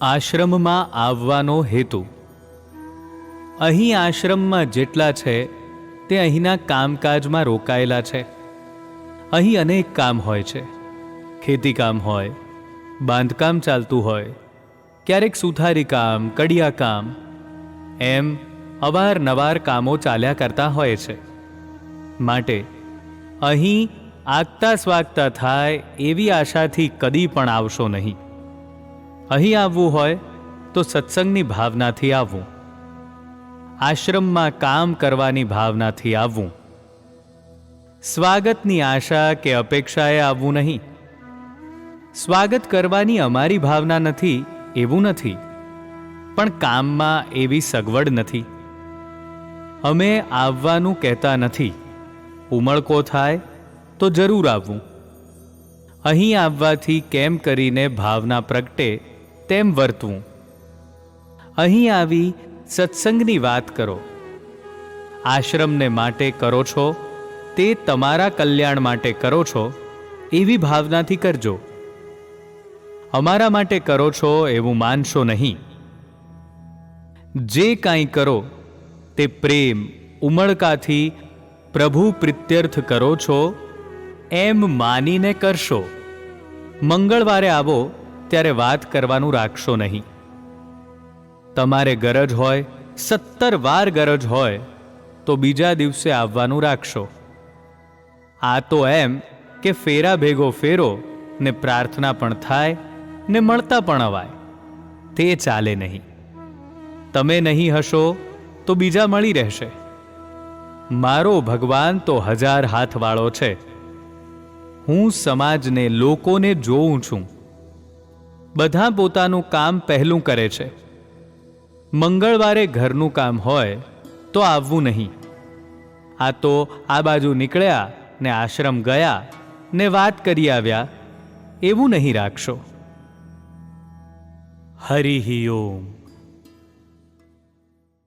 આશ્રમમાં આવવાનો હેતુ. અહીં આશ્રમમાં જેટલા છે, તે અહીંના કામકાજમાં રોકાયેલા છે. અહીં અનેક કામ હોય છે. ખેતીકામ હોય, બાંધકામ ચાલતું હોય, ક્યારેક સુથારી કામ, કડિયા કામ, એમ અવારનવાર કામો ચાલ્યા કરતા હોય છે. માટે અહીં આગતા સ્વાગતા થાય એવી આશાથી કદી પણ આવશો નહીં. અહીં આવવું હોય તો સત્સંગની ભાવનાથી આવવું. આશ્રમમાં કામ કરવાની ભાવનાથી આવવું. સ્વાગતની આશા કે અપેક્ષાએ આવવું નહીં. સ્વાગત કરવાની અમારી ભાવના નથી, એવું નથી. પણ કામમાં એવી સગવડ નથી. અમે આવવાનું કહેતા નથી. ઉમળકો થાય તો જરૂર આવવું. અહીં આવવાથી કેમ કરીને ભાવના પ્રગટે તેમ વર્તવું. અહીં આવી સત્સંગની વાત કરો. આશ્રમને માટે કરો છો, તે તમારા કલ્યાણ માટે કરો છો, એવી ભાવનાથી કરજો. અમારા માટે કરો છો એવું માનશો નહીં. જે કાંઈ કરો, તે પ્રેમ, ઉમળકાથી પ્રભુ પ્રિત્યર્થ કરો છો, એમ માનીને કરશો. મંગળવારે આવો ત્યારે વાત કરવાનું રાખશો નહીં. તમારે ગરજ હોય, સત્તર વાર ગરજ હોય, તો બીજા દિવસે આવવાનું રાખશો. આ તો એમ કે ફેરા ભેગો ફેરો, ને પ્રાર્થના પણ થાય, ને મળતા પણ અવાય. તે ચાલે નહીં. તમે નહીં હશો, તો બીજા મળી રહેશે. મારો ભગવાન તો હજાર હાથવાળો છે. હું સમાજને લોકોને જોઉં છું. બધા પોતાનું કામ પહેલું કરે છે. મંગળવારે ઘરનું કામ હોય તો આવવું નહીં. આ તો આ બાજુ નીકળ્યા ને આશ્રમ ગયા ને વાત કરી આવ્યા, એવું નહીં રાખશો. હરિ ઓમ.